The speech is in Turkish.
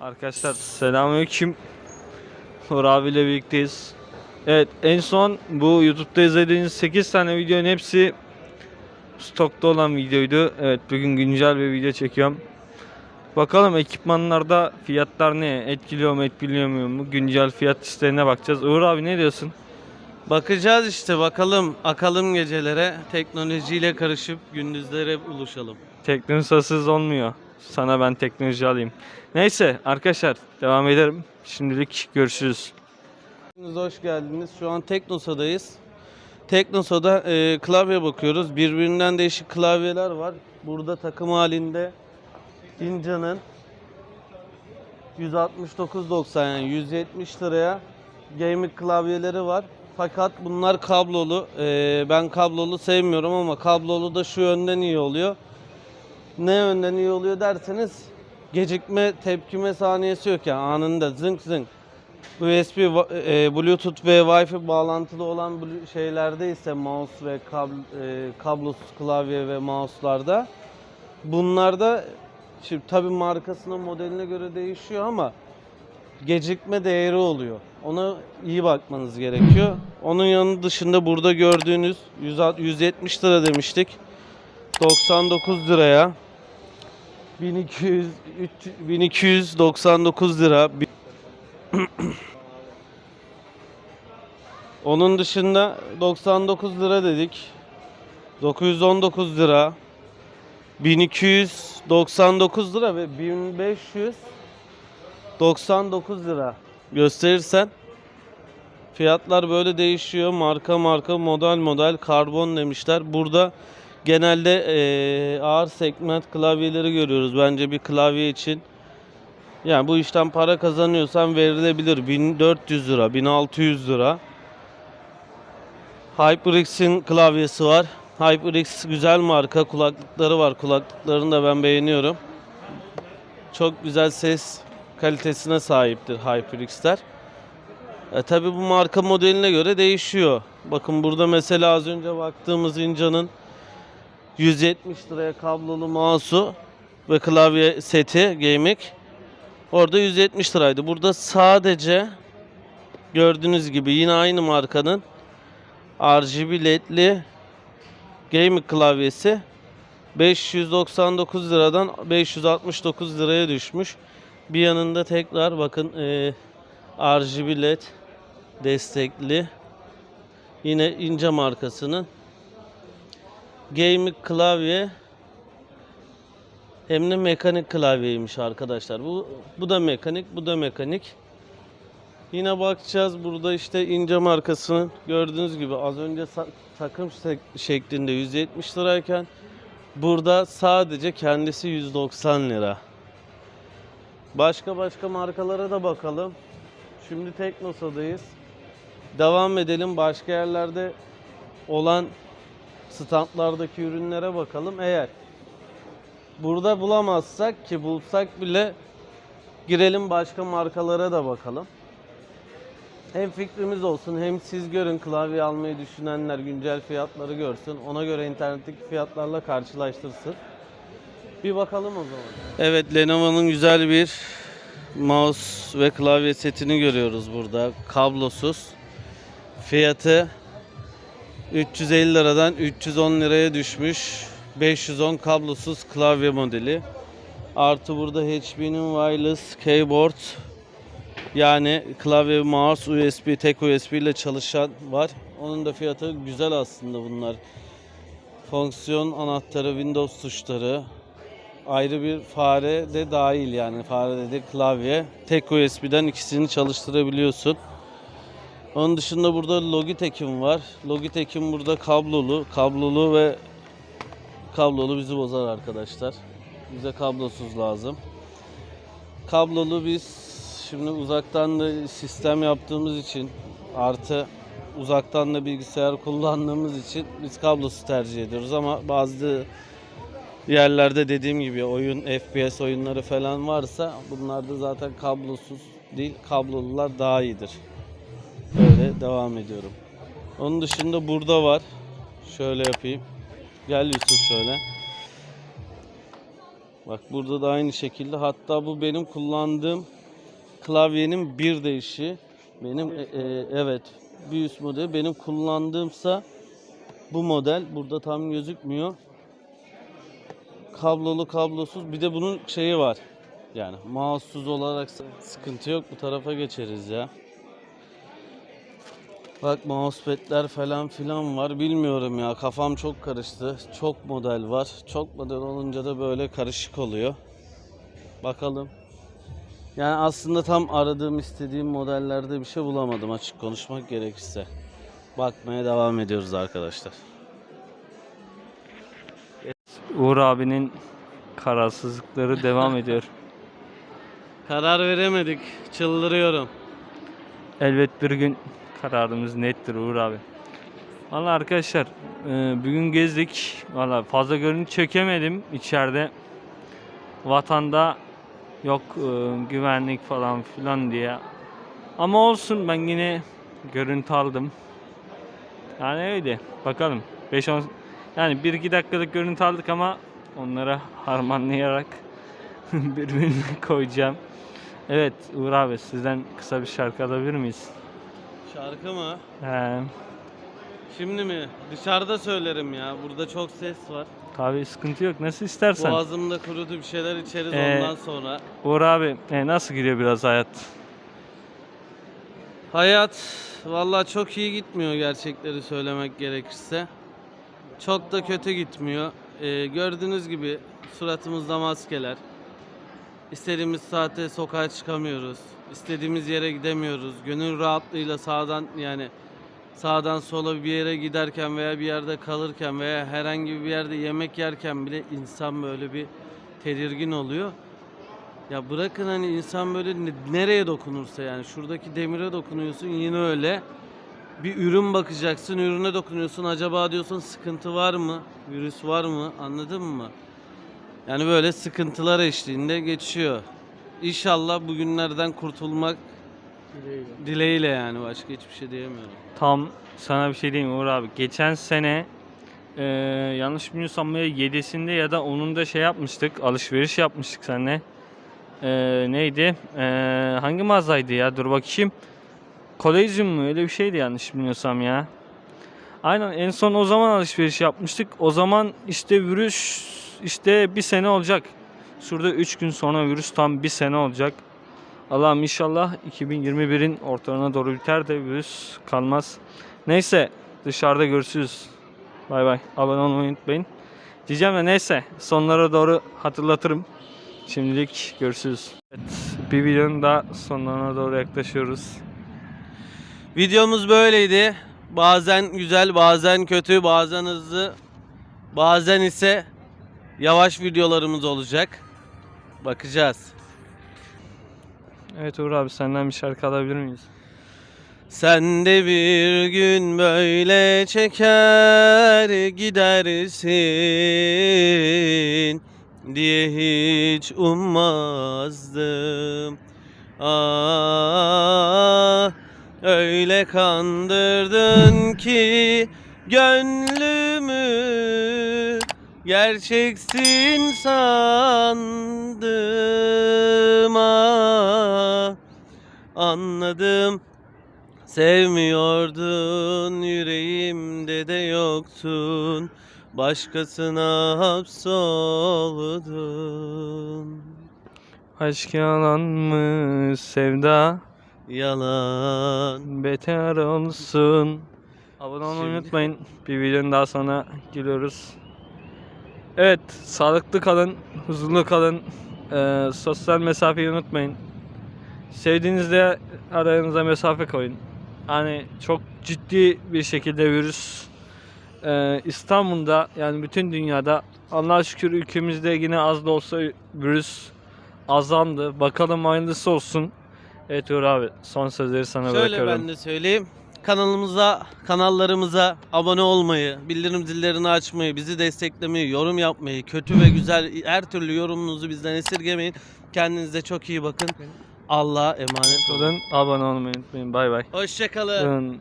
Arkadaşlar selamünaleyküm. Uğur abiyle birlikteyiz. Evet en son bu YouTube'da izlediğiniz 8 tane videonun hepsi stokta olan videoydu. Evet bugün güncel bir video çekiyorum. Bakalım ekipmanlarda fiyatlar ne? Etkiliyor mu etkiliyor mu? Güncel fiyat listelerine bakacağız. Uğur abi ne diyorsun? Bakacağız işte bakalım akalım gecelere teknolojiyle karışıp gündüzlere buluşalım. Teknosasız olmuyor. Sana ben teknoloji alayım. Neyse arkadaşlar devam ederim. Şimdilik görüşürüz. Hoş geldiniz. Şu an Teknosa'dayız. Teknosa'da e, klavye bakıyoruz. Birbirinden değişik klavyeler var. Burada takım halinde Inca'nın 169.90 yani 170 liraya gaming klavyeleri var. Fakat bunlar kablolu. E, ben kablolu sevmiyorum ama kablolu da şu yönden iyi oluyor. Ne yönden iyi oluyor derseniz gecikme tepkime saniyesi yok yani anında zınk zınk. USB, e, Bluetooth ve Wi-Fi bağlantılı olan şeylerde ise mouse ve kabl, e, kablosuz klavye ve mouse'larda bunlarda şimdi tabi markasına modeline göre değişiyor ama gecikme değeri oluyor. Ona iyi bakmanız gerekiyor. Onun yanı dışında burada gördüğünüz 100 170 lira demiştik. 99 liraya 1200 300 1299 lira Onun dışında 99 lira dedik. 919 lira. 1299 lira ve 1599 lira gösterirsen fiyatlar böyle değişiyor. Marka marka, model model, karbon demişler. Burada genelde eee, ağır segment klavyeleri görüyoruz. Bence bir klavye için yani bu işten para kazanıyorsan verilebilir. 1400 lira, 1600 lira. HyperX'in klavyesi var. HyperX güzel marka. Kulaklıkları var. Kulaklıklarını da ben beğeniyorum. Çok güzel ses kalitesine sahiptir HyperX'ler. E, tabi bu marka modeline göre değişiyor. Bakın burada mesela az önce baktığımız Inca'nın 170 liraya kablolu mouse'u ve klavye seti gaming orada 170 liraydı. Burada sadece gördüğünüz gibi yine aynı markanın RGB ledli gaming klavyesi 599 liradan 569 liraya düşmüş. Bir yanında tekrar bakın eee RGB led destekli yine ince markasının gaming klavye hem de mekanik klavyeymiş arkadaşlar. Bu bu da mekanik, bu da mekanik. Yine bakacağız burada işte ince markasının gördüğünüz gibi az önce takım şek- şeklinde 170 lirayken burada sadece kendisi 190 lira. Başka başka markalara da bakalım. Şimdi Teknosa'dayız. Devam edelim. Başka yerlerde olan standlardaki ürünlere bakalım. Eğer burada bulamazsak ki bulsak bile girelim başka markalara da bakalım. Hem fikrimiz olsun hem siz görün klavye almayı düşünenler güncel fiyatları görsün. Ona göre internetteki fiyatlarla karşılaştırsın. Bir bakalım o zaman. Evet Lenovo'nun güzel bir mouse ve klavye setini görüyoruz burada. Kablosuz. Fiyatı 350 liradan 310 liraya düşmüş. 510 kablosuz klavye modeli. Artı burada HP'nin wireless keyboard yani klavye, mouse, USB, tek USB ile çalışan var. Onun da fiyatı güzel aslında bunlar. Fonksiyon anahtarı, Windows tuşları, ayrı bir fare de dahil yani fare dedi klavye. Tek USB'den ikisini çalıştırabiliyorsun. Onun dışında burada Logitech'im var. Logitech'im burada kablolu, kablolu ve kablolu bizi bozar arkadaşlar. Bize kablosuz lazım. Kablolu biz şimdi uzaktan da sistem yaptığımız için artı uzaktan da bilgisayar kullandığımız için biz kablosuz tercih ediyoruz ama bazı yerlerde dediğim gibi oyun FPS oyunları falan varsa bunlarda zaten kablosuz değil kablolular daha iyidir. Böyle devam ediyorum. Onun dışında burada var. Şöyle yapayım. Gel Yusuf şöyle. Bak burada da aynı şekilde. Hatta bu benim kullandığım klavyenin bir değişi. Benim e, e, evet bir üst model. Benim kullandığımsa bu model. Burada tam gözükmüyor. Kablolu kablosuz. Bir de bunun şeyi var. Yani mouse'suz olarak sıkıntı yok. Bu tarafa geçeriz ya. Bak mousepad'ler falan filan var. Bilmiyorum ya. Kafam çok karıştı. Çok model var. Çok model olunca da böyle karışık oluyor. Bakalım. Yani aslında tam aradığım, istediğim modellerde bir şey bulamadım açık konuşmak gerekirse. Bakmaya devam ediyoruz arkadaşlar. Uğur abinin kararsızlıkları devam ediyor. Karar veremedik. Çıldırıyorum. Elbet bir gün kararımız nettir Uğur abi. Valla arkadaşlar e, bugün gezdik. Valla fazla görüntü çekemedim içeride. Vatanda yok e, güvenlik falan filan diye. Ama olsun ben yine görüntü aldım. Yani öyle. Bakalım. 5-10 yani 1-2 dakikalık görüntü aldık ama onlara harmanlayarak birbirine koyacağım. Evet Uğur abi sizden kısa bir şarkı alabilir miyiz? Şarkı mı? He, Şimdi mi? Dışarıda söylerim ya. Burada çok ses var. tabii sıkıntı yok. Nasıl istersen. Boğazımda kurudu bir şeyler içeriz Ee, ondan sonra. Uğur abi e, nasıl gidiyor biraz hayat? Hayat vallahi çok iyi gitmiyor gerçekleri söylemek gerekirse. Çok da kötü gitmiyor. Ee, gördüğünüz gibi suratımızda maskeler. İstediğimiz saate sokağa çıkamıyoruz. İstediğimiz yere gidemiyoruz. Gönül rahatlığıyla sağdan yani sağdan sola bir yere giderken veya bir yerde kalırken veya herhangi bir yerde yemek yerken bile insan böyle bir tedirgin oluyor. Ya bırakın hani insan böyle ne- nereye dokunursa yani şuradaki demire dokunuyorsun yine öyle. Bir ürün bakacaksın, ürüne dokunuyorsun. Acaba diyorsun sıkıntı var mı? Virüs var mı? Anladın mı? Yani böyle sıkıntılar eşliğinde geçiyor. İnşallah bugünlerden kurtulmak dileğiyle yani başka hiçbir şey diyemiyorum. Tam sana bir şey diyeyim Uğur abi. Geçen sene e, yanlış bilmiyorsam böyle 7'sinde ya da 10'unda şey yapmıştık. Alışveriş yapmıştık seninle. E, neydi? E, hangi mağazaydı ya? Dur bakayım. Kolezyum mu? Öyle bir şeydi yanlış bilmiyorsam ya. Aynen en son o zaman alışveriş yapmıştık. O zaman işte virüs işte bir sene olacak. Şurada 3 gün sonra virüs tam bir sene olacak. Allah'ım inşallah 2021'in ortalarına doğru biter de virüs kalmaz. Neyse dışarıda görüşürüz. Bay bay. Abone olmayı unutmayın. Diyeceğim de neyse sonlara doğru hatırlatırım. Şimdilik görüşürüz. Evet, bir videonun da sonlarına doğru yaklaşıyoruz. Videomuz böyleydi. Bazen güzel, bazen kötü, bazen hızlı, bazen ise yavaş videolarımız olacak. Bakacağız. Evet Uğur abi senden bir şarkı alabilir miyiz? Sen de bir gün böyle çeker gidersin diye hiç ummazdım. Ah öyle kandırdın ki gönlümü gerçeksin sandım. Ah anladım. Sevmiyordun yüreğimde de yoktun. Başkasına hapsoldun. Aşk yalan mı sevda Yalan beter olsun. Abone olmayı Şimdi- unutmayın. Bir videonun daha sonra geliyoruz. Evet, sağlıklı kalın, huzurlu kalın. Ee, sosyal mesafeyi unutmayın. Sevdiğinizde aranıza mesafe koyun. Hani çok ciddi bir şekilde virüs ee, İstanbul'da yani bütün dünyada Allah'a şükür ülkemizde yine az da olsa virüs azaldı. Bakalım hayırlısı olsun. Evet Uğur abi son sözleri sana Şöyle bırakıyorum. ben de söyleyeyim Kanalımıza, kanallarımıza abone olmayı, bildirim zillerini açmayı, bizi desteklemeyi, yorum yapmayı, kötü ve güzel her türlü yorumunuzu bizden esirgemeyin. Kendinize çok iyi bakın. Allah'a emanet olun. Abone olmayı unutmayın. Bay bay. Hoşçakalın.